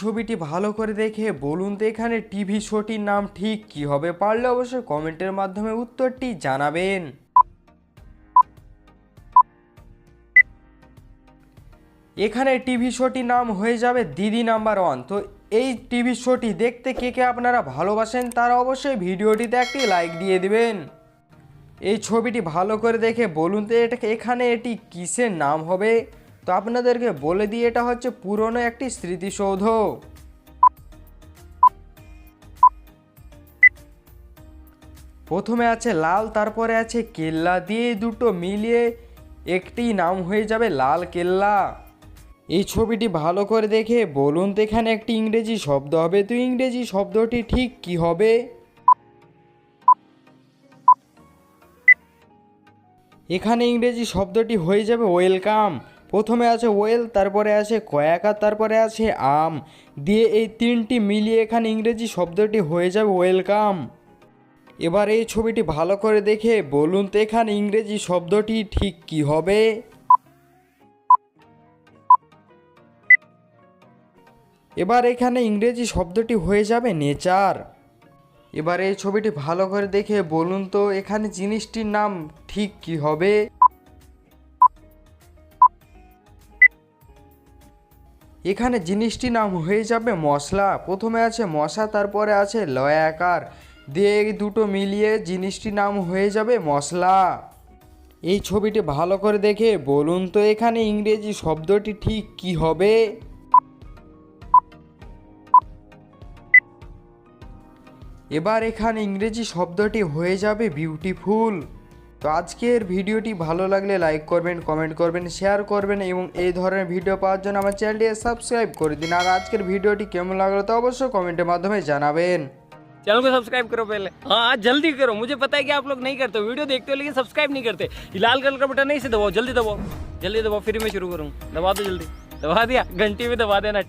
ছবিটি ভালো করে দেখে বলুন তো এখানে টিভি শোটির নাম ঠিক কি হবে পারলে অবশ্যই কমেন্টের মাধ্যমে উত্তরটি জানাবেন। এখানে টিভি শোটির নাম হয়ে যাবে দিদি নাম্বার ওয়ান। তো এই টিভি শোটি দেখতে কে কে আপনারা ভালোবাসেন তারা অবশ্যই ভিডিওটিতে একটি লাইক দিয়ে দিবেন। এই ছবিটি ভালো করে দেখে বলুন তো এটাকে এখানে এটি কিসের নাম হবে? তো আপনাদেরকে বলে দিই, এটা হচ্ছে পুরনো একটি স্মৃতিসৌধ। প্রথমে আছে লাল, তারপরে আছে কেল্লা, দিয়ে দুটো মিলিয়ে একটি নাম হয়ে যাবে লাল কেল্লা। এই ছবিটি ভালো করে দেখে বলুন তো, এখানে একটি ইংরেজি শব্দ হবে। তো ইংরেজি শব্দটি ঠিক কি হবে? এখানে ইংরেজি শব্দটি হয়ে যাবে ওয়েলকাম। প্রথমে আছে ওয়েল, তারপরে আছে কয়াকার তারপরে আছে আম। দিয়ে এই তিনটি মিলিয়ে এখানে ইংরেজি শব্দটি হয়ে যাবে ওয়েলকাম। এবার এই ছবিটি ভালো করে দেখে বলুন তো এখানে ইংরেজি শব্দটি ঠিক কি হবে? এবার এখানে ইংরেজি শব্দটি হয়ে যাবে নেচার। এবার এই ছবিটি ভালো করে দেখে বলুন তো এখানে জিনিসটির নাম ঠিক কি হবে? এখানে জিনিসটির নাম হয়ে যাবে মশলা। প্রথমে আছে মশা, তারপরে আছে লয়াকার দিয়ে এই দুটো মিলিয়ে জিনিসটির নাম হয়ে যাবে মশলা। এই ছবিটি ভালো করে দেখে বলুন তো, এখানে ইংরেজি শব্দটি ঠিক কি হবে? এবার এখানে ইংরেজি শব্দটি হয়ে যাবে বিউটিফুল তো আজকের ভিডিওটি ভালো লাগলে লাইক করবেন কমেন্ট করবেন শেয়ার করবেন এবং এই ধরনের ভিডিও পাওয়ার জন্য আমার চ্যানেলটি সাবস্ক্রাইব করে দিন আর আজকের ভিডিওটি কেমন লাগলো তো অবশ্যই কমেন্টের মাধ্যমে জানাবেন चैनल को सब्सक्राइब करो पहले हाँ जल्दी करो मुझे पता है कि आप लोग नहीं करते वीडियो देखते हो लेकिन सब्सक्राइब नहीं करते ये लाल कलर का बटन नहीं से दबाओ जल्दी दबाओ जल्दी दबाओ फिर मैं शुरू करूँ दबा दो जल्दी दबा दिया घंटी भी दबा देना